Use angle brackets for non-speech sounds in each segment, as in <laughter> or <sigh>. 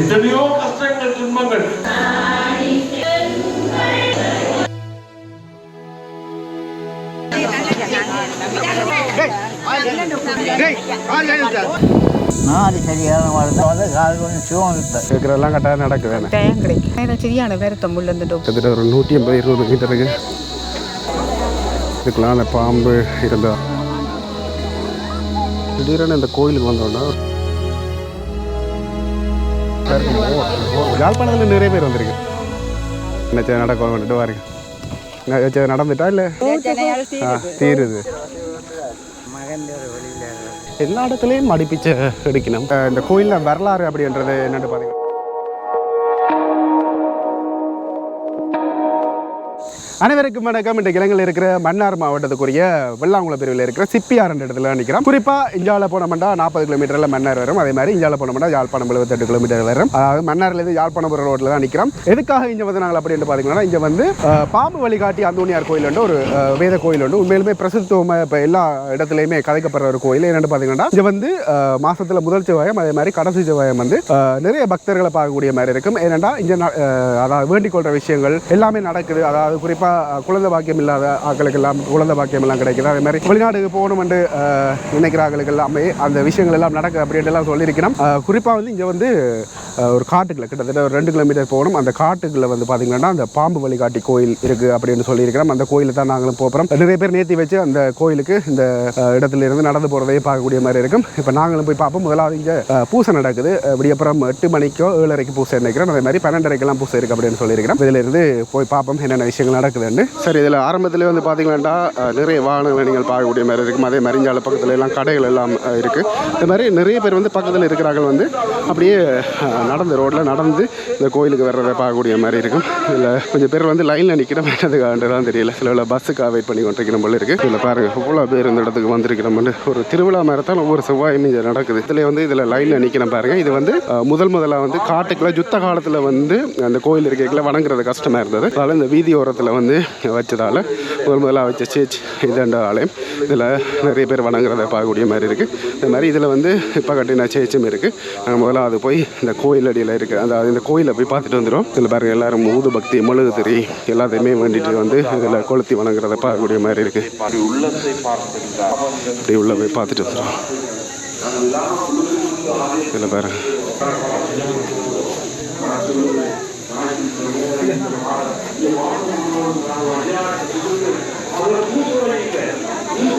எத்தனையோ கஷ்டங்கள் துன்பங்கள். இருக்கிறதெல்லாம் கரெக்டாக நடக்குது டயம் கிடைக்கும். ஏன்னா சரியான உள்ள இந்த டாக்டர் கிட்டத்தட்ட ஒரு நூற்றி ஐம்பது இருபது மீட்டருக்கு இதுக்கெல்லாம் அந்த பாம்பு இருந்தா. திடீரென இந்த கோயிலுக்கு வந்தோன்னா யாழ்ப்பாணத்தில் நிறைய பேர் வந்திருக்கு. என்ன நடக்கும் வந்துட்டு ஏதாச்சும் நடந்துட்டா இல்லை? ஆ தீருது. எல்லா இடத்துலையும் மடிப்பிச்சை எடுக்கணும். இந்த கோயிலில் வரலாறு அப்படின்றது என்னென்னு பார்த்தீங்கன்னா அனைவருக்கும் வணக்கம். இந்த கிழங்கில் இருக்கிற மன்னார் மாவட்டத்துக்குரிய வெள்ளாங்குளம் பிரிவில் இருக்கிற சிப்பியார் என்ற இடத்துல நிற்கிறோம். குறிப்பாக இஞ்சால போனோம்னா நாற்பது கிலோமீட்டரில் மன்னார் வரும். அதே மாதிரி இஞ்சால போனோம்னா யாழ்ப்பாணம் எழுபத்தெட்டு கிலோமீட்டர் வரும். அதாவது மன்னார்லேருந்து யாழ்ப்பாணம் ரோட்டில் தான் நிற்கிறோம். எதுக்காக இங்கே வந்து நாங்கள் அப்படின்னு பார்த்தீங்கன்னா இங்கே வந்து பாம்பு வழிகாட்டி அந்தோனியார் கோயில் உண்டு ஒரு வேத கோயில் உண்டு. உண்மையிலுமே பிரசித்துவமாக இப்போ எல்லா இடத்துலையுமே கதைக்கப்படுற ஒரு கோயில். என்னென்னு பார்த்தீங்கன்னா இங்கே வந்து அஹ், மாசத்துல முதல் செவ்வாயம் அதே மாதிரி கடைசி செவ்வாயம் வந்து நிறைய பக்தர்களை பார்க்கக்கூடிய மாதிரி இருக்கும். ஏனென்றா இங்கே அதாவது வேண்டிக் கொள்கிற விஷயங்கள் எல்லாமே நடக்குது. அதாவது குறிப்பாக குழந்தை பாக்கியம் இல்லாத ஆக்களுக்கெல்லாம் குழந்தை பாக்கியம் எல்லாம் கிடைக்குது. அதே மாதிரி வெளிநாடுக்கு போகணும்னு நினைக்கிற ஆட்களுக்கு எல்லாமே அந்த விஷயங்கள் எல்லாம் நடக்க அப்படின்ட்டு எல்லாம் சொல்லியிருக்கிறோம். குறிப்பாக வந்து இங்கே வந்து ஒரு காட்டுக்குள்ள கிட்டத்தட்ட ஒரு ரெண்டு கிலோமீட்டர் போகணும். அந்த காட்டுக்குள்ள வந்து பார்த்திங்கன்னா அந்த பாம்பு வழிகாட்டி கோயில் இருக்குது அப்படின்னு சொல்லியிருக்கிறோம். அந்த கோயிலில் தான் நாங்களும் போகிறோம் நிறைய பேர் நேர்த்தி வச்சு அந்த கோயிலுக்கு இந்த இடத்துல இருந்து நடந்து போகிறதையே பார்க்கக்கூடிய மாதிரி இருக்கும். இப்போ நாங்களும் போய் பார்ப்போம். முதலாவது இங்கே பூசை நடக்குது. விடியப்புறம் எட்டு மணிக்கோ ஏழரைக்கு பூசை நினைக்கிறோம். அதே மாதிரி பன்னெண்டரைக்கெல்லாம் பூசை இருக்குது அப்படின்னு சொல்லியிருக்கிறோம். இதில் இருந்து போய் பார்ப்போம் என்னென்ன விஷயங்கள் இருக்குதுன்னு சரி இதில் ஆரம்பத்தில் வந்து பார்த்தீங்கன்னா நிறைய வாகனங்களை நீங்கள் பார்க்கக்கூடிய மாதிரி இருக்கும் அதே மாதிரி இஞ்சால பக்கத்தில் எல்லாம் கடைகள் எல்லாம் இருக்குது இந்த மாதிரி நிறைய பேர் வந்து பக்கத்தில் இருக்கிறார்கள் வந்து அப்படியே நடந்து ரோட்டில் நடந்து இந்த கோயிலுக்கு வர்றதை பார்க்கக்கூடிய மாதிரி இருக்கும். இதில் கொஞ்சம் பேர் வந்து லைனில் நிற்கிற என்னதுக்காக தான் தெரியல. சில பஸ்ஸுக்காக வெயிட் பண்ணி கொண்டிருக்கிற போல இருக்குது இதில் பாருங்கள் இவ்வளோ பேர் இந்த இடத்துக்கு வந்திருக்கிறோம்னு ஒரு திருவிழா மாதிரி ஒவ்வொரு செவ்வாயும் இது நடக்குது. இதில் வந்து இதில் லைனில் நிற்கிறேன் பாருங்கள் இது வந்து முதல் முதலாக வந்து காட்டுக்குள்ள யுத்த காலத்தில் வந்து அந்த கோயில் இருக்கைக்குள்ள வணங்குறது கஷ்டமாக இருந்தது. அதனால் இந்த வீதி ஓரத்தில் வந்து வச்சதால் முதல் முதலாக வச்ச சேச் இதுன்ற ஆலயம் இதில் நிறைய பேர் வணங்குறத பார்க்கக்கூடிய மாதிரி இருக்குது இந்த மாதிரி இதில் வந்து இப்போ கட்டின சேச்சும் இருக்குது நாங்கள் முதலாவது போய் இந்த கோயில் அடியில் இருக்குது அதாவது இந்த கோயிலை போய் பார்த்துட்டு வந்துடும் இதில் பாருங்கள் எல்லாரும் ஊது பக்தி மெழுகு திரி எல்லாத்தையுமே வேண்டிட்டு வந்து இதில் கொளுத்தி வணங்குறத பார்க்கக்கூடிய மாதிரி இருக்குது அப்படி உள்ள போய் பார்த்துட்டு வந்துடும் இதில் பாருங்க.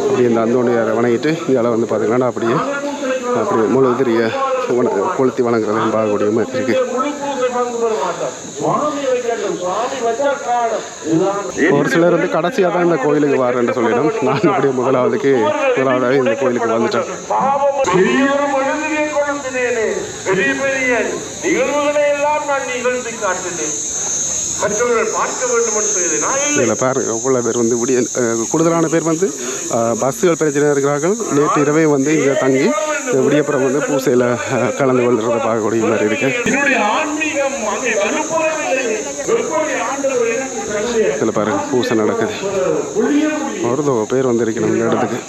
அப்படி இந்த அந்தோணியாரை வணங்கிட்டு இதில் வந்து பார்த்தீங்கன்னா அப்படியே அப்படி முழு திரிய வண கொளுத்தி வணங்குறதையும் பார்க்கக்கூடிய மாதிரி இருக்குது ஒரு சிலர் வந்து கடைசியாக தான் இந்த கோயிலுக்கு வரேன்னு சொல்லிடும். நான் அப்படியே முதலாவதுக்கு முதலாவதாக இந்த கோயிலுக்கு வந்துட்டேன். கொழுந்தினேனே பெரிய பெரிய நிகழ்வுகளை எல்லாம் நான் நிகழ்த்தி காட்டினேன் மற்றவர்கள் பார்க்க வேண்டும் என்பது நான் இல்லை. பாருங்க எவ்வளோ பேர் வந்து விடிய கூடுதலான பேர் வந்து பஸ்ஸுகள் பிரச்சனை இருக்கிறார்கள். நேற்று இரவே வந்து இங்கே தங்கி விடியப்புறம் வந்து பூசையில் கலந்து கொள்கிறத பார்க்கக்கூடிய மாதிரி தன்னுடைய இதில் பாருங்க பூசை நடக்குது. ஒரு பேர் வந்திருக்கணும் இந்த இடத்துக்கு.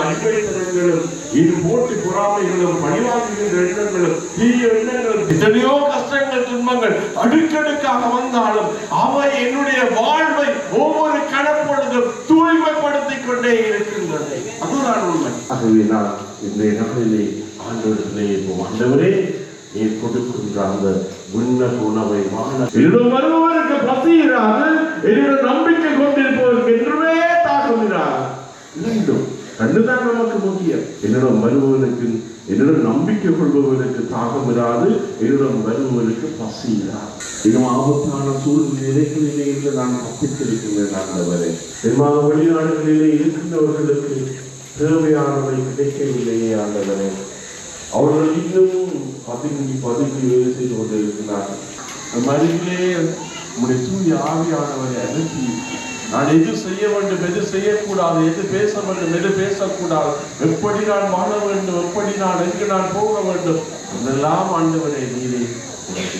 அன்பைத்தனங்களும், இது போட்டி பொறாமைகளும் பழிவாங்குகின்ற எண்ணங்களும் தீய எண்ணங்களும் எத்தனையோ கஷ்டங்கள் துன்பங்கள் அடுக்கடுக்காக வந்தாலும் அவை என்னுடைய வாழ்வை ஒவ்வொரு கணப்பொழுதும் தூய்மைப்படுத்திக் கொண்டே இருக்கின்றது அதுதான் உண்மை. ஆகவே நான் இந்த நாளிலே ஆண்டவர்களே ஆண்டவரே நீ கொடுக்கின்ற அந்த உணவை வாழ என்னிடம் வருபவருக்கு பசியிராது என்னிடம் நம்பிக்கை கொண்டிருப்பவருக்கு என்றுமே தாக்குகிறார் மீண்டும் ரெண்டுதான் நமக்கு முக்கியம். என்னிடம் வருபவனுக்கு என்னிடம் நம்பிக்கை கொள்பவனுக்கு தாகம் இராது என்னிடம் வருபவனுக்கு பசி இராது. இன்னும் ஆபத்தான சூழ்நிலைகளிலே இருந்து நான் தப்பித்திருக்கின்றேன் ஆண்டவரே. பெரும்பால வெளிநாடுகளிலே இருக்கின்றவர்களுக்கு தேவையானவை கிடைக்கவில்லையே ஆண்டவரே. அவர்கள் இன்னும் பதுங்கி பதுங்கி வேலை செய்து கொண்டிருக்கிறார்கள். நம் அருகிலே உங்களுடைய தூய ஆவியானவரை அனுப்பி நான் எது செய்ய வேண்டும் எது செய்யக்கூடாது எது பேச வேண்டும் எது பேசக்கூடாது எப்படி நான் வாழ வேண்டும் எப்படி நான் எங்கு நான் போக வேண்டும் இதெல்லாம் ஆண்டவரை நீரே. எனக்கு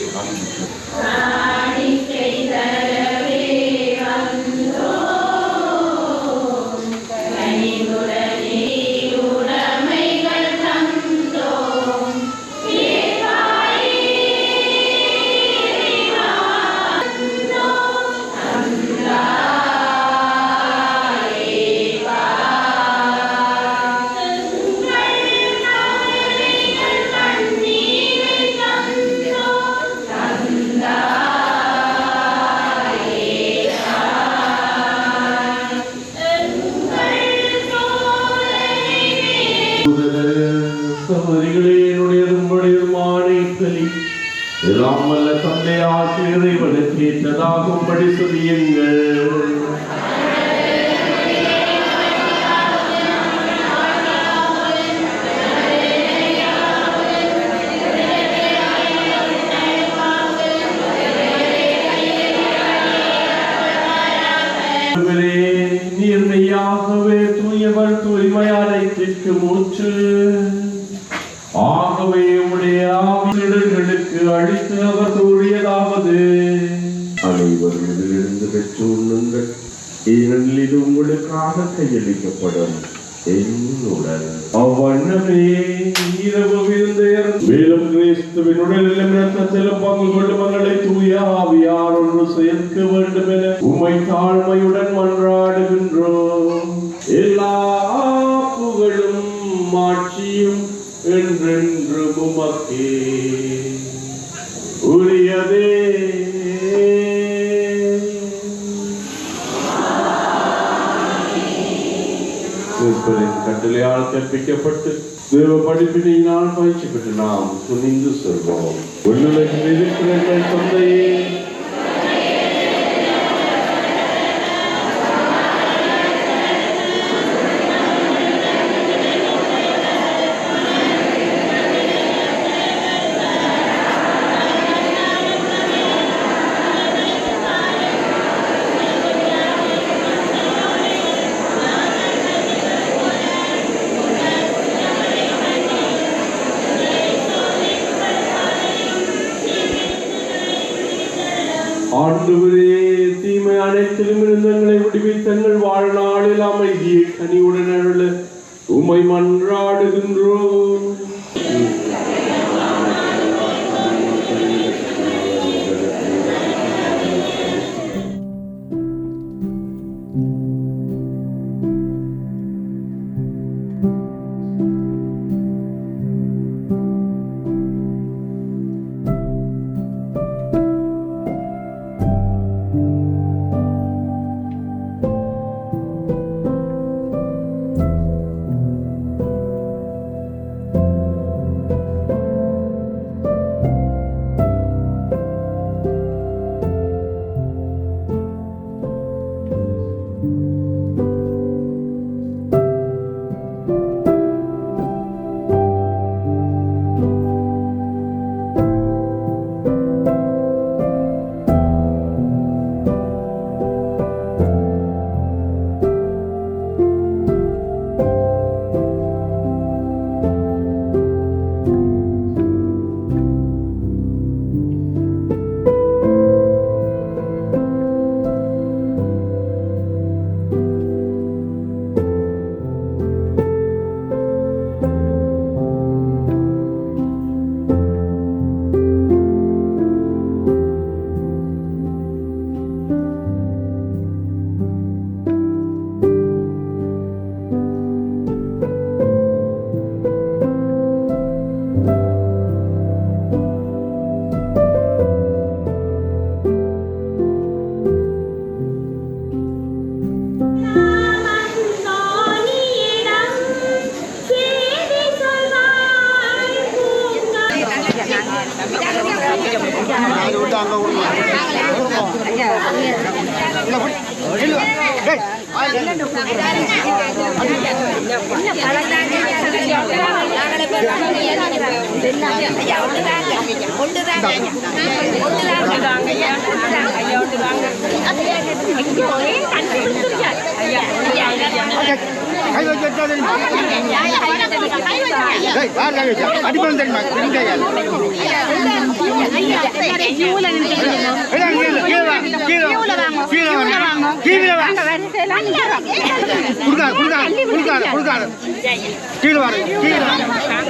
தூய்மையானத்திற்கு மூச்சு. ஆகவே உடைய ஆவிடர்களுக்கு அழித்து அவர் கூறியதாவது அனைவரும் இதிலிருந்து பெற்று உண்ணுங்கள் ஏனெனில் இது உங்களுக்காக கையளிக்கப்படும். மாட்சியும் என்றென்று உமக்கே. உரியதே. கட்டளையால் கற்பிக்கப்பட்டு தேவ படிப்பினால் பயிற்சி பெற்று நாம் துணிந்து செல்வோம். உள்ளுலகில் இருக்கிற தந்தையே ஆண்டவரே தீமை அனைத்திலும் இருந்தங்களை விடுவித்தங்கள் வாழ்நாளில் அமைதியை கனிவுடன் அருள. உமை மன்றாடுகின்றோம். கை வச்சு டேய், கை வச்சா? தெரியுமா? கீழே, வாங்க கீழே வாங்க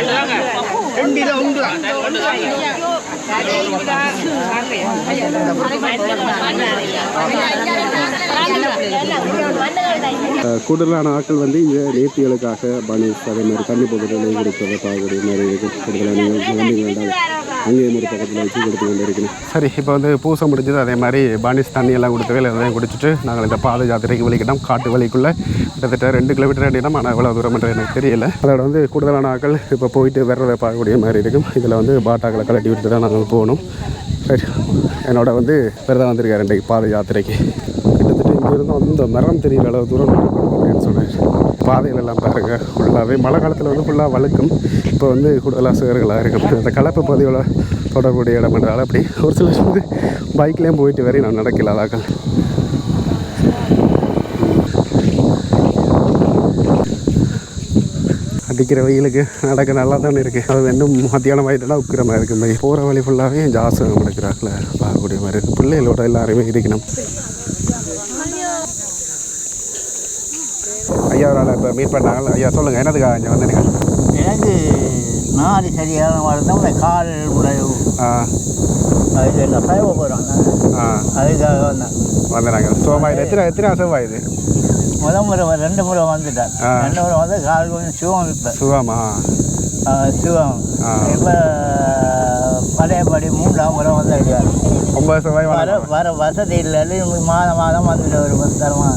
கூடுதலான ஆட்கள் வந்து இங்கே நேர்த்திகளுக்காக பனிஸ் அதே மாதிரி தண்ணி பொருட்களை கொடுப்பதை மாதிரி வேண்டாம். அங்கேயும் ஒரு பக்கத்தில் வச்சு கொடுத்து கொண்டு இருக்கணும். சரி இப்போ வந்து பூசை முடிஞ்சது அதே மாதிரி பானிஸ் தண்ணி எல்லாம் கொடுத்தவே எல்லாம் குடிச்சிட்டு நாங்கள் இந்த பாத யாத்திரைக்கு வலிக்கிட்டோம் காட்டு வலிக்குள்ளே கிட்டத்தட்ட ரெண்டு கிலோமீட்டர் அடினா ஆனால் எவ்வளோ தூரம் எனக்கு தெரியல. அதோட வந்து கூடுதலான ஆட்கள் இப்போ போயிட்டு வர்றதை பார்க்கக்கூடிய மாதிரி இருக்கும். இதில் வந்து பாட்டாக்களை கலட்டி விட்டு தான் நாங்கள் போகணும். சரி என்னோட வந்து விரதம் வந்திருக்காரு இன்றைக்கு பாத யாத்திரைக்கு. கிட்டத்தட்ட இங்கேருந்து அந்த மரம் தெரியல அளவு தூரம் அப்படின்னு சொன்னேன் பாதைகள் எல்லாம் ஃபுல்லாகவே மழை காலத்தில் வந்து ஃபுல்லாக வழுக்கும். இப்போ வந்து கூடுதலாக சேர்களாக இருக்கும் அந்த கலப்பு பதிவில் தொடர்புடைய இடம் என்றால் அப்படி ஒரு சில வந்து பைக்லேயும் போயிட்டு வரையும் நான் நடக்கல அதாக்கள் அடிக்கிற வெயிலுக்கு நடக்க நல்லா தானே இருக்குது அது இன்னும் மத்தியானம் ஆகிட்டுனா உக்கிரமாக இருக்குது மாதிரி போகிற வழி ஃபுல்லாகவே ஜாசகம் நடக்கிறாங்கள பார்க்கக்கூடிய மாதிரி. இருக்குது பிள்ளைகளோட எல்லாருமே இருக்கணும். ஐயா அவரால் இப்போ மீட் பண்ணாங்க ஐயா சொல்லுங்கள் என்னதுக்கா இங்கே வந்தீங்க? எனக்கு நாடி சரியான வாழ்ந்தா இந்த கால் உடைய ஆ. இது எல்லாம் பயவ போகிறாங்க ஆ. அதுக்காக வந்தேன். வந்துடுறாங்க சோமாயில் எத்தனை எத்தனை அசவா இது முதல் முறை ரெண்டு முறை வந்துட்டேன். ரெண்டு முறை வந்து கால் கொஞ்சம் சிவம் இப்போ சுகாமா? சிவம் ஆ. இப்போ பழையபடி மூன்றாம் முறை வந்துருக்காரு செவ்வாய் வர வர வசதி இல்லை மாதம் மாதம் வந்துட்டு ஒரு பத்து தரமா.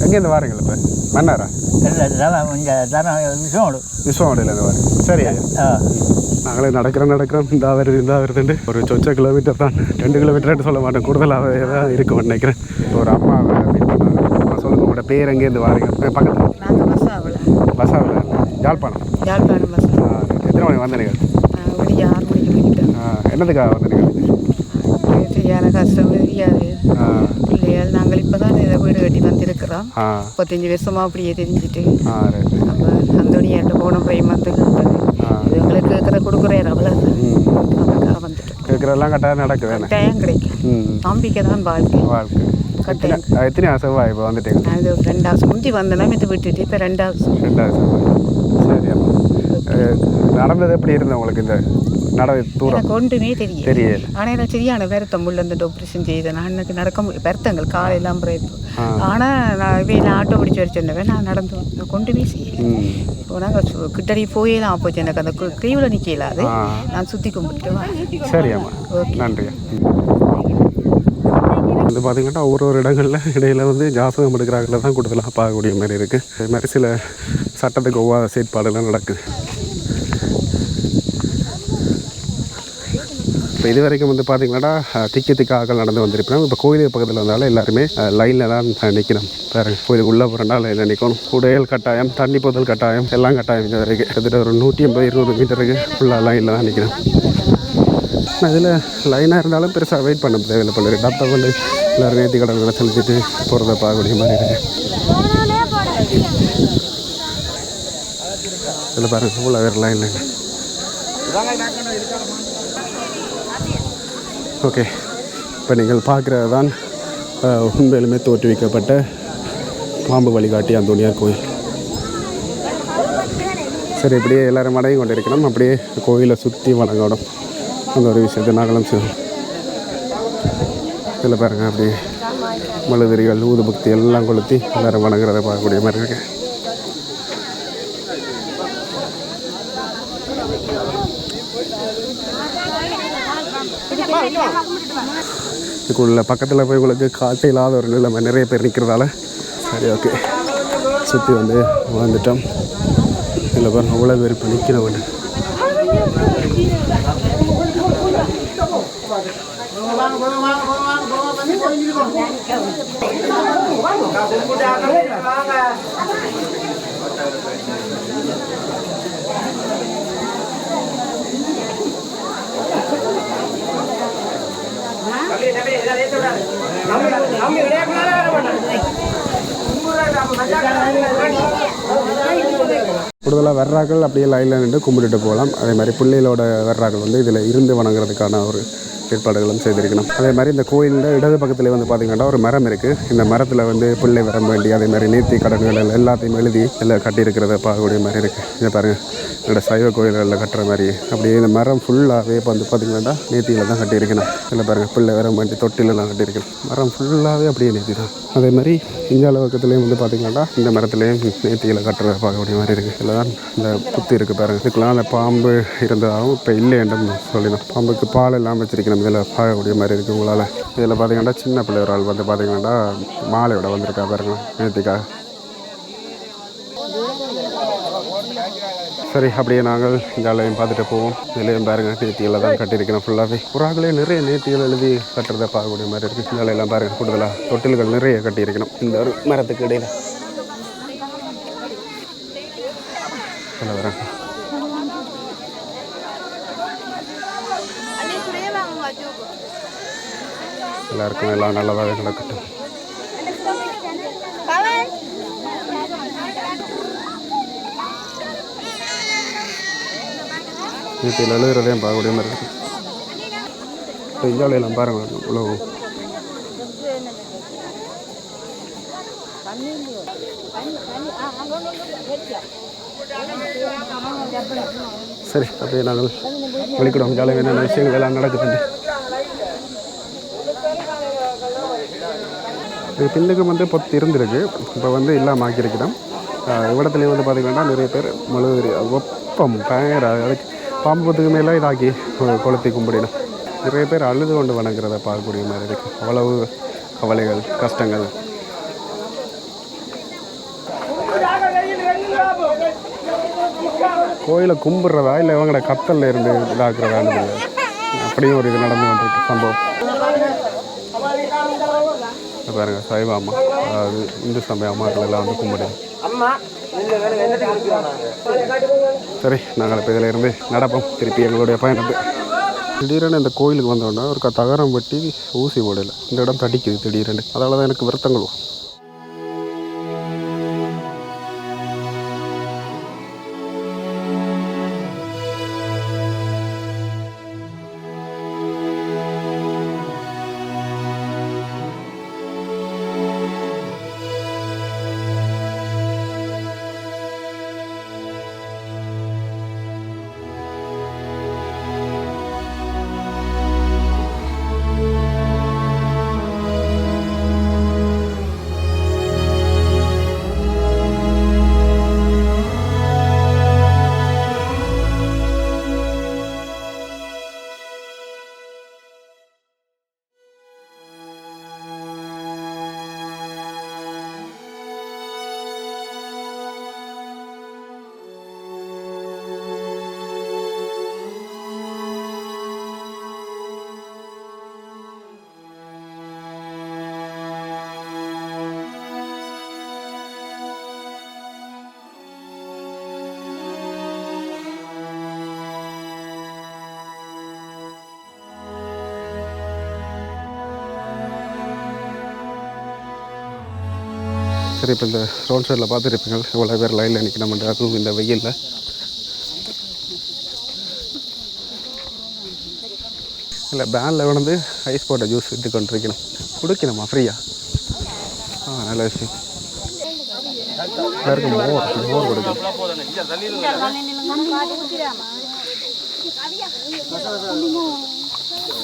எங்கேருந்து வாரீங்க இப்போ? மன்னாரா? இல்லை தரம் இங்கே தரம் விஷயம் விஸ்வாமடையிலேருந்து வாரீங்க. சரி. ஆ. நாங்களே நடக்கிறோம் நடக்கிறோம். இந்த வருது இந்த வருதுண்டு ஒரு சொச்ச கிலோமீட்டர் தான். ரெண்டு கிலோமீட்டர்னு சொல்ல மாட்டேன். கூடுதலாகவே தான் இருக்கும்னு நினைக்கிறேன். ஒரு அம்மா மீட் பண்ணாங்க அம்மா சொல்லுங்க உங்களோட பேர் எங்கேருந்து வாரீங்க? பக்கத்தில். நாங்கள் பஸ்ஸாவில் பஸ்ஸாவில் யாழ்ப்பாணம். யாழ்ப்பாணம் பஸ் ஆ, எத்தனை மணிக்கு வந்தீங்க வெளியே ஆறு மணிக்கு போயிட்டோம் ஆ, என்னதுக்காக வந்தீங்க சரியான கஷ்டம் தெரியாது பிள்ளைகள் நாங்கள் இப்போ தான் இதை வீடு கட்டி வந்திருக்கிறோம் முப்பத்தஞ்சு வருஷமாக அப்படியே தெரிஞ்சுட்டு. அப்போ அந்தோனியாட்ட போன போய் கேட்டது இது எங்களுக்கு இருக்கிற கொடுக்குறாரு அவ்வளோதான் ம் அதுக்காக வந்துட்டோம் கேட்குறதெல்லாம் கட்டாயம் நடக்குது டைம் கிடைக்கும். நம்பிக்கை தான் வாழ்க்கை. வாழ்க்கை. கட்டாயம். எத்தனை செவ்வா இப்போ வந்துட்டீங்க நான் இது ரெண்டாவது முந்தி வந்தேன்னா இது விட்டுட்டு இப்போ அம்மா அஹ், நடந்தது எப்படி இருந்தது உங்களுக்கு இந்த நட தூரம்? ஒன்றுமே தெரியும் தெரியல ஆனால் எனக்கு சரியான வருத்தம் உள்ள இந்த ஆப்ரேஷன் செய்தேன். நான் எனக்கு நடக்க வருத்தங்கள் காலையெல்லாம் ஆ. ஆனால் நான் இவையில் ஆட்டோ பிடிச்சி வர சொன்னவன். நான் நடந்து ஒன்றுமே செய்யல. இப்போ நாங்கள் கிட்டடி போயே தான் போச்சு. எனக்கு அந்த கிரீவில் நிற்கல அது. ஆ. நான் சுற்றி கும்பிட்டு வரேன். சரி அம்மா. நன்றி. வந்து பார்த்தீங்கன்னா ஒரு ஒரு இடங்களில் இடையில வந்து ஜாசகம் எடுக்கிறாங்கள தான் கூடுதலாக பார்க்கக்கூடிய மாதிரி இருக்குது அது மாதிரி சில சட்டத்துக்கு ஒவ்வாத செயற்பாடுலாம் நடக்குது. இப்போ இது வரைக்கும் வந்து பார்த்தீங்கன்னா அஹ், திக்கி திக்காக்கள் நடந்து வந்திருப்போம் இப்போ கோயில் பக்கத்தில் வந்தாலும் எல்லாருமே லைனில் தான் நிற்கணும் பாருங்க கோயிலுக்கு உள்ளே போகிறனால லைனில் நிற்கணும் உடையல் கட்டாயம் தண்ணி போதல் கட்டாயம் எல்லாம் கட்டாயம் இது வரைக்கும். கிட்டத்தட்ட ஒரு நூற்றி ஐம்பது இருநூறு மீட்டருக்கு ஃபுல்லாக லைனில் தான் நிற்கணும் அதில் இதில் லைனாக இருந்தாலும் பெருசாக வெயிட் பண்ண தேவையில்லை போல இருக்கு. டப்பா கொண்டு எல்லோரும் நேர்த்தி கடன்களை செலுத்திட்டு போகிறத பார்க்கக்கூடிய மாதிரி இருக்கு. இதில் பாருங்கள் ஃபுல்லாக வேறு லைனில் ஓகே. இப்போ நீங்கள் பார்க்குறது தான் உண்மையிலுமே தோற்றுவிக்கப்பட்ட பாம்பு வழிகாட்டி அந்தோனியார் கோயில். சரி இப்படியே எல்லோரும் மடங்கி கொண்டு இருக்கணும் அப்படியே கோயிலை சுற்றி வணங்கணும். அந்த ஒரு விஷயத்தை நாங்களும் செய்வோம். இதில் பாருங்கள் அப்படியே மழுதிரிகள் ஊதுபக்தி எல்லாம் கொளுத்தி எல்லோரும் வணங்குறதை பார்க்கக்கூடிய மாதிரி இருக்குது இதுக்குள்ள பக்கத்தில் போய் உங்களுக்கு காட்டு இல்லாத ஒரு நிலைமை நிறைய பேர் நிற்கிறதால சரி ஓகே சுற்றி வந்து வந்துட்டோம் இதில் பாருங்க அவ்வளோ பேர் இப்போ நிற்கிறவங்க கூடுதலாக வர்றாக்கள் அப்படியே லைனில் நின்று கும்பிட்டுட்டு போகலாம். அதே மாதிரி பிள்ளைகளோட வர்றாக்கள் வந்து இதில் இருந்து வணங்குறதுக்கான ஒரு ஏற்பாடுகளும் செய்திருக்கணும். அதே மாதிரி இந்த கோயிலில் இடது பக்கத்தில் வந்து பார்த்தீங்கன்னா ஒரு மரம் இருக்குது இந்த மரத்தில் வந்து பிள்ளை வர வேண்டி அதே மாதிரி நீர்த்தி கடன்கள் எல்லாத்தையும் எழுதி எல்லாம் கட்டியிருக்கிறத பார்க்கக்கூடிய மாதிரி இருக்குது இதை பாருங்கள் என்னோட சைவ கோயில்களில் கட்டுற மாதிரி. அப்படியே இந்த மரம் ஃபுல்லாகவே இப்போ வந்து பார்த்தீங்கன்னா நேர்த்தியில் தான் கட்டியிருக்கணும். இல்லை பாருங்கள் பிள்ளை வர வேண்டி தொட்டிலெல்லாம் கட்டியிருக்கணும். மரம் ஃபுல்லாகவே அப்படியே நேர்த்தி தான். அதே மாதிரி இந்தியாவில் பக்கத்துலேயும் வந்து பார்த்தீங்கன்னா இந்த மரத்துலேயும் நேத்தியில் கட்டுறத பார்க்கக்கூடிய மாதிரி இருக்குது இதில் தான் இந்த புத்து இருக்குது பாருங்கள் இதுக்கெல்லாம் அந்த பாம்பு இருந்ததாகவும் இப்போ இல்லைன்னு சொல்லிடணும் பாம்புக்கு பால் எல்லாம் வச்சிருக்கணும். இதில் பார்க்கக்கூடிய மாதிரி இருக்குது உங்களால். இதில் பார்த்தீங்கன்னா சின்ன பிள்ளை ஒரு ஆள் வந்து பார்த்தீங்கன்னா மாலையோட வந்திருக்கா பாருங்க நேர்த்திக்காக சரி அப்படியே நாங்கள் இந்தாலையும் பார்த்துட்டு போவோம். இதுலேயும் பாருங்கள் நேர்த்திகளை தான் கட்டியிருக்கணும் ஃபுல்லாகவே புறாக்களே நிறைய நேர்த்திகள் எழுதி கட்டுறதை பார்க்கக்கூடிய மாதிரி இருக்குது இந்த ஆளையெல்லாம் கூடுதலாக தொட்டில்கள் நிறைய கட்டியிருக்கணும். இந்த ஒரு மரத்துக்கு இடையில். சொல்ல வரேன். எல்லாருக்கும் எல்லாம் நல்லதாக நடக்கட்டும். நேற்று எழுதுறதையும் பார்க்கக்கூடிய மாதிரி இருக்கு. இப்போ இந்தியாவிலாம் பாருங்க இவ்வளோ சரி அப்படியே நாங்கள் வெளிக்கிடுவோம் ஜாலியாக என்னென்ன விஷயங்கள் எல்லாம் நடக்குதுண்டு இது பின்னுக்கு வந்து இப்போ இருந்திருக்கு. இப்போ வந்து இல்லாமல் ஆக்கியிருக்கிறோம். இவ்விடத்துலேயும் வந்து பார்த்திங்கன்னா நிறைய பேர் மழுதிரி வெப்பம் பயங்கர அதுக்கு பாம்பத்துக்கு மேலே இதாக்கி கொளுத்தி கும்பிடணும் நிறைய பேர் அழுது கொண்டு வணங்குறத பார்க்கக்கூடிய மாதிரி இருக்குது அவ்வளவு கவலைகள் கஷ்டங்கள். கோயிலை கும்பிட்றதா இல்லை இவங்களோட கத்தலில் இருந்து இதாக்குறதான்னு தெரியாது அப்படியும் ஒரு இது நடந்து கொண்டிருக்கு சம்பவம். இங்க பாருங்க சைவ அம்மா. அதாவது இந்து சமய அம்மாக்கள் எல்லாம் வந்து கும்பிடுது சரி நாங்கள் இப்போ இதில் இருந்து நடப்போம். திருப்பி எங்களுடைய பயணத்தை திடீரென இந்த கோயிலுக்கு வந்தோன்னா ஒரு தகரம் வெட்டி ஊசி போடல. இந்த இடம் தடிக்குது திடீரென்னு அதனால தான் எனக்கு வருத்தங்கள் வரும். இப்போ இந்த ரோட் சைடில் பார்த்துருப்பீங்க இவ்வளோ பேர் லைனில் நிற்கணும் அதுவும் இந்த வெயிலில். இல்லை பேனில் விழுந்து ஐஸ் போட்ட ஜூஸ் விட்டு கொண்டிருக்கணும். குடிக்கணுமா ஃப்ரீயா ஆ? நல்ல விஷயம். எல்லாருக்கும் மோர் மோர் கொடுக்கும்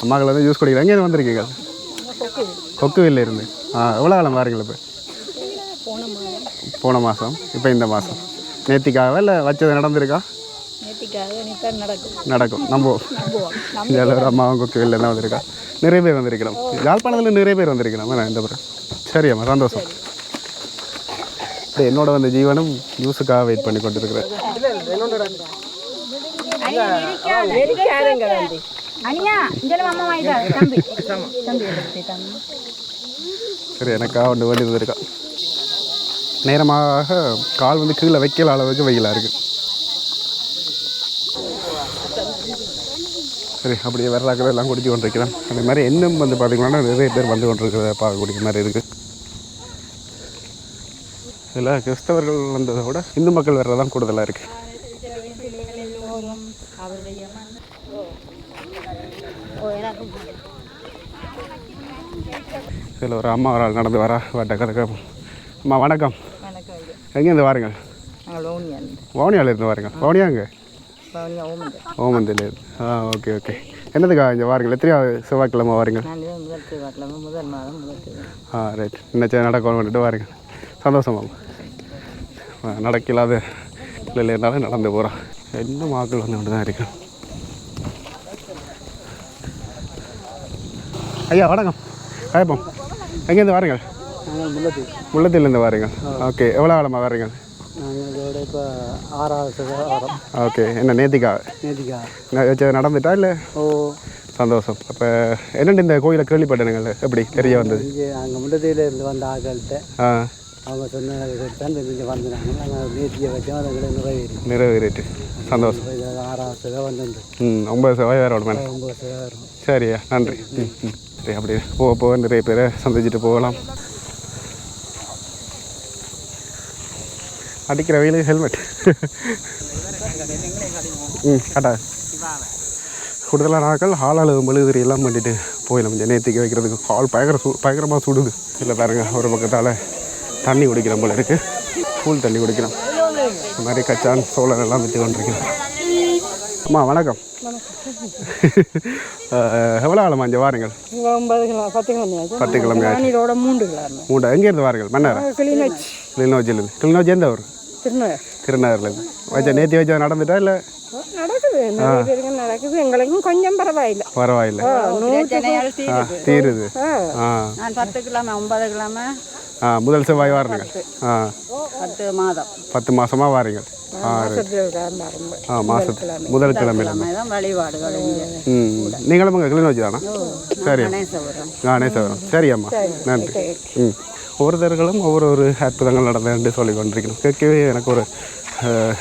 அம்மாக்கள் வந்து ஜூஸ் குடிக்கிறேன் எங்கே வந்திருக்கீங்க? கொக்குவில்ல இருந்து. ஆ எவ்வளோ காலம் பாருங்கள் இப்போ? போன மாதம். இப்போ இந்த மாதம். நேத்திக்காக இல்லை வச்சது நடந்திருக்கா? நடக்கும். நம்ம இந்த ஒரு அம்மாவும் கொக்குவில்ல தான் வந்திருக்கா? நிறைய பேர் வந்திருக்கிறோம். யாழ்ப்பாணத்தில் நிறைய பேர் வந்திருக்கிறோம். நான் இந்த பிறகு சரி அம்மா சந்தோஷம். என்னோட வந்த ஜீவனும் நியூஸுக்காக வெயிட் பண்ணி கொண்டிருக்கிறேன் சரி எனக்காக ஒன்று வேண்டியது இருக்கா நேரமாக கால் வந்து கீழே வைக்கல அளவுக்கு வெயிலாக இருக்குது சரி அப்படியே வரலாக்கள் எல்லாம் குடிச்சு கொண்டிருக்கிறேன். அதே மாதிரி இன்னும் வந்து பார்த்திங்கன்னா நிறைய பேர் வந்து கொண்டிருக்கிறத பார்க்கக்கூடிய மாதிரி இருக்குது இதில் கிறிஸ்தவர்கள் வந்ததை விட இந்து மக்கள் வர்றது தான் கூடுதலாக இருக்குது இதில் ஒரு அம்மா ஒரு ஆள் நடந்து வரா. வட்ட கதை அம்மா வணக்கம். எங்கேருந்து வாருங்கள் வவுனியாவிலேருந்து வாருங்க. வவுனியாங்க ஓமந்திலேருந்து ஆ ஓகே ஓகே. என்னதுக்கா இங்கே வாருங்கள் எத்தனையாவது செவ்வாய்க்கிழமை வாருங்க. திருவாக்கிழமை ஆ ரைட். என்ன நடக்கும் வந்துட்டு வாருங்க. சந்தோஷமா? நடக்கலாத இல்லை இருந்தாலும் நடந்து போகிறான் இன்னும் ஆக்கள் வந்து தான் இருக்கு. ஐயா வணக்கம். கேட்போம் எங்கேருந்து வாருங்கள் முல்லத்தில் முள்ளத்திலேருந்து வாருங்க? ஓகே எவ்வளோ காலமாக வாருங்க? நாங்கள் இப்போ ஆறாவது வாரம். ஓகே என்ன நேத்திக்கா ஏதாச்சும் நடந்துட்டா இல்லை? ஓ. சந்தோஷம். அப்போ என்னென்ன இந்த கோயிலை கேள்விப்பட்டனுங்கள் எப்படி தெரிய வந்தது? நாங்கள் முல்லத்தில் இருந்து வந்த ஆக்கள்கிட்ட ஆ. அவங்க சொன்ன தான் இங்கே வந்தாங்க நாங்கள் நேத்தியை வச்சோம் அதுங்களை நிறைவேறி நிறைவேறிட்டு. சந்தோஷம். ஆறாவது வந்து. ம் ஒன்பது செவ்வாய் வேறு மேலே. ஒம்பது சிலை வரும். சரியா நன்றி. ம். சரி அப்படியே போக போக நிறைய பேரை சந்திச்சுட்டு போகலாம். அடிக்கிற வெயில் ஹெல்மெட் ம் கட்டா கூடுதலாக நாட்கள் ஹாலால் மெழுகுதிரி எல்லாம் பண்ணிட்டு போயிடலாம். கொஞ்சம் நேற்றுக்கு வைக்கிறதுக்கு ஹால் பயங்கர சூ பயங்கரமாக சுடுது இல்லை பாருங்க ஒரு பக்கத்தால் தண்ணி குடிக்கிறோம் போல இருக்குது கூல் தண்ணி குடிக்கிறோம். இந்த மாதிரி கச்சான் சோளம் எல்லாம் விற்று கொண்டிருக்கிறோம் அம்மா வணக்கம். எவ்வளோ காலமா இங்கே வாருங்கள்? பத்து கிழமை பத்து கிழமை ஆச்சு இதோட மூன்று கிழமை மூட்டை எங்கேருந்து வாருங்கள்? மன்னாரா? கிளிநொச்சி. கிளிநொச்சியிலேருந்து. கிளிநொச்சி எந்த ஊர்? திருநகர். திருநகர்லேருந்து. வச்சா நேற்று வச்சா நடந்துட்டா இல்லை? நடக்குது. எங்களுக்கும் கொஞ்சம் பரவாயில்ல. பரவாயில்ல. தீருது. ஆ நான் பத்து கிழமை ஒன்பது கிழமை ஆ முதல் செவ்வாய் வாருங்க. ஆ. பத்து மாதம். பத்து மாசமா வாரீங்க. ஆ மாசத்து முதல் கிழமையில வழிபாடுகள் ம் நீங்களும் உங்கள் கிளிநொச்சி தானா? சரி கணேசவரம் சரி அம்மா. நன்றி. ம். ஒவ்வொருத்தர்களும் ஒவ்வொரு ஒரு அற்புதங்கள் நடந்தேன் சொல்லி கொண்டிருக்கணும் கேட்கவே எனக்கு ஒரு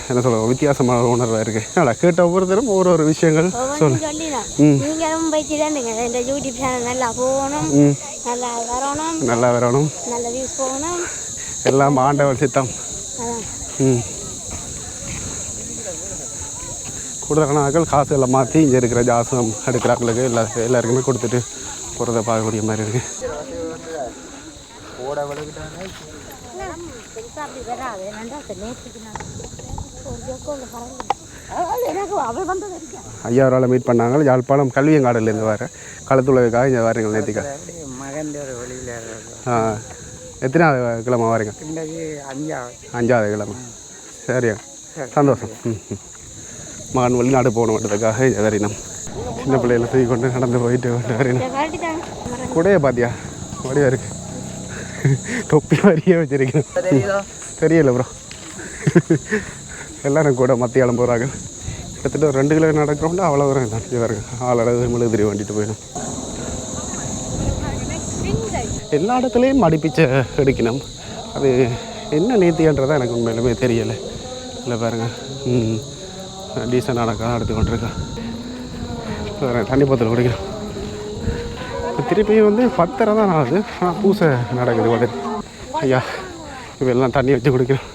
என்ன சொல்ல வித்தியாசமான உணர்வாக இருக்குது என்னடா கேட்ட ஒவ்வொருத்தரும் ஒரு ஒரு விஷயங்கள் சொல்லு. நீங்களும் போயிட்டு தானுங்க இந்த யூடியூப் சேனல் நல்லா போகணும். நல்லா வரணும். நல்லா வரணும். நல்ல வியூஸ் போகணும். எல்லாம் ஆண்டவர் சித்தம். ம். கூடுதலான காசு எல்லாம் மாற்றி இங்கே இருக்கிற ஜாசம் எடுக்கிறாங்களுக்கு எல்லா எல்லாருக்குமே கொடுத்துட்டு போகிறத பார்க்கக்கூடிய மாதிரி இருக்குது பெருசாக அப்படி வராது என்னண்டா நேற்றுக்கு நான் ஒரு ஜோக்கோவில் பரவாயில்ல எனக்கு ஐயா அவரால் மீட் பண்ணாங்க. யாழ்ப்பாணம் கல்வியங்காடலேருந்து வர களத்துள்ளதுக்காக இங்கே வரீங்க நேத்திக்கா மகன் ஒரு வழியில் ஆ எத்தனாவது கிழமை வரீங்க அஞ்சாவது அஞ்சாவது கிழமை. சரியா? சந்தோஷம். மகன் வெளிநாடு போகணுன்றதுக்காக இங்கே வரையினோம் சின்ன பிள்ளைகளை தூக்கி கொண்டு நடந்து போயிட்டு கொண்டு வரையினோம் கூடையே பாத்தியா? வடிவா இருக்கு. <laughs> தொப்பி மாதிரியே வச்சிருக்கேன். தெரியல ப்ரோ எல்லாரும் கூட மத்தியாலம் போகிறாங்க கிட்டத்தட்ட ஒரு ரெண்டு கிலோ நடக்கிறோம்னா அவ்வளோ வரும் நடத்தி வருங்க ஆளளவு மெழுகுதிரி வண்டிட்டு போயிடும். எல்லா இடத்துலையும் மடிப்பிச்சை எடுக்கணும். அது என்ன நீத்தின்றதை எனக்கு உண்மையிலுமே தெரியலை. இல்லை பாருங்க. ம். டீசெண்டான கதை எடுத்து கொண்டிருக்கேன் தண்ணி பத்தில் குடிக்கிறோம். இப்போ திருப்பி வந்து பத்தரை தான் ஆகுது. ஆனால் பூசை நடக்குது உடனே. ஐயா இவெல்லாம் தண்ணி வச்சு குடிக்கிறோம்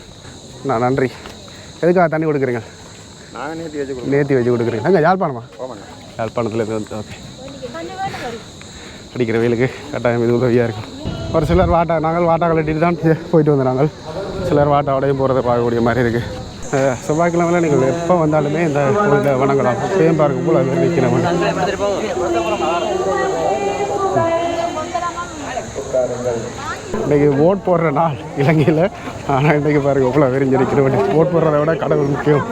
நான் நன்றி. எதுக்காக தண்ணி கொடுக்குறீங்க? நாங்கள் நேற்று வச்சு நேர்த்தி வச்சு கொடுக்குறீங்க. அங்கே யாழ்ப்பாணமா? யாழ்ப்பாணத்தில் இருந்து வந்து ஓகே. அடிக்கிற வெயிலுக்கு கட்டாயம் இது உதவியாக இருக்கும். ஒரு சிலர் வாட்டா நாங்கள் வாட்டா கலட்டிட்டு தான் போயிட்டு வந்தோம் நாங்கள். சிலர் வாட்டாவோடையும் போகிறத பார்க்கக்கூடிய மாதிரி இருக்குது செவ்வாய்க்கிழமையில் நீங்கள் எப்போ வந்தாலுமே இந்த கோயிலில் வணங்கலாம். பார்க்கும் போல் அது நிற்கிறவங்க இன்றைக்கி ஓட் போடுற நாள் இலங்கையில். ஆனால் இன்றைக்கி பாருங்க இவ்வளோ விரிஞ்சிருக்கிறோம் வேண்டிய ஓட் போடுறத விட கடவுள் முக்கியம்.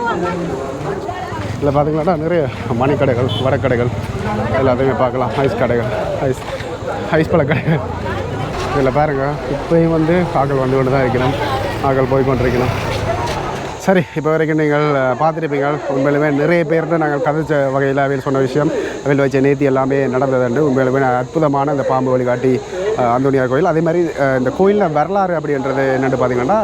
இதில் பார்த்தீங்கன்னா நிறைய மணிக்கடைகள் வடக்கடைகள் எல்லாத்தையுமே பார்க்கலாம். ஐஸ் கடைகள் ஐஸ் ஐஸ் பழ கடைகள். இதில் பாருங்கள் இப்போயும் வந்து ஆக்கள் வந்து கொண்டு தான் இருக்கிறோம் ஆக்கள் போய் கொண்டிருக்கணும். சரி இப்போ வரைக்கும் நீங்கள் பார்த்துருப்பீங்கள் உண்மையிலுமே நிறைய பேர்கிட்ட நாங்கள் கதைச்ச வகையில் அவையில் சொன்ன விஷயம் அவையில் வச்ச நேர்த்தி எல்லாமே நடந்ததுண்டு. உண்மையிலுமே அற்புதமான இந்த பாம்பு வழிகாட்டி அந்தோனியார் கோயில். அதே மாதிரி இந்த கோயிலில் வரலாறு அப்படின்றது என்னென்னு பார்த்தீங்கன்னா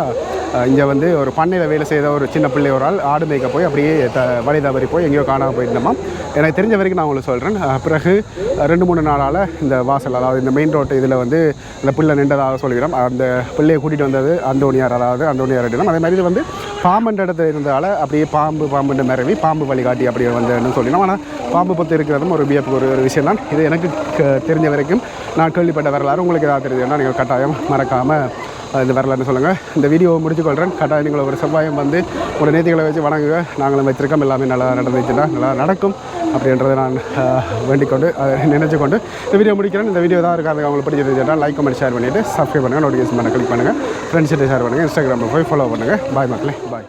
இங்கே வந்து ஒரு பண்ணையில் வேலை செய்த ஒரு சின்ன பிள்ளை ஒரு ஆள் ஆடு மேய்க்க போய் அப்படியே த வழி தவறி போய் எங்கேயோ காணாமல் போயிருந்தோமா எனக்கு தெரிஞ்ச வரைக்கும் நான் உங்களுக்கு சொல்கிறேன் பிறகு ரெண்டு மூணு நாளால் இந்த வாசல் அதாவது இந்த மெயின் ரோட்டு இதில் வந்து இந்த பிள்ளை நின்றதாக சொல்கிறோம். அந்த பிள்ளையை கூட்டிகிட்டு வந்தது அந்தோனியார் அதாவது அந்தோனியார் அப்படின்னா அதே மாதிரி இது வந்து பாம்புன்ற இடத்துல இருந்தால அப்படியே பாம்பு பாம்புன்ற மிரவி பாம்பு வழிகாட்டி அப்படி வந்தேன்னு சொல்லினோம் ஆனால் பாம்பு பற்றி இருக்கிறதும் ஒரு வியப்பு ஒரு ஒரு விஷயம் தான். இது எனக்கு தெரிஞ்ச வரைக்கும் நான் கேள்விப்பட்ட வரலாறு. உங்களுக்கு ஏதாவது தெரியுதுன்னா நீங்கள் கட்டாயம் மறக்காமல் இந்த வரலாறுன்னு சொல்லுங்கள் இந்த வீடியோவை முடிச்சுக்கொள்கிறேன் கட்டாயம் நீங்கள் ஒரு செவ்வாயம் வந்து ஒரு நேர்த்திகளை வச்சு வணங்குங்க. நாங்களும் வச்சிருக்கோம் எல்லாமே நல்லா நடந்துச்சுன்னா நல்லா நடக்கும். அப்படின்றத நான் வேண்டிக்கொண்டு அதை நினைச்சு கொண்டு இந்த வீடியோ முடிக்கிறேன். இந்த வீடியோ தான் இருக்காது அவங்களுக்கு பிடிச்சிருந்துச்சுன்னா லைக் கமெண்ட் ஷேர் பண்ணிவிட்டு சப்ஸ்கிரைப் பண்ணுங்கள் நோட்டிஃபிகேஷன் பண்ண கிளிக் பண்ணுங்கள் ஃப்ரெண்ட்ஸ்கிட்ட ஷேர் பண்ணுங்கள் இன்ஸ்டாகிராமில் போய் ஃபாலோ பண்ணுங்கள் பாய் மக்களே. பாய்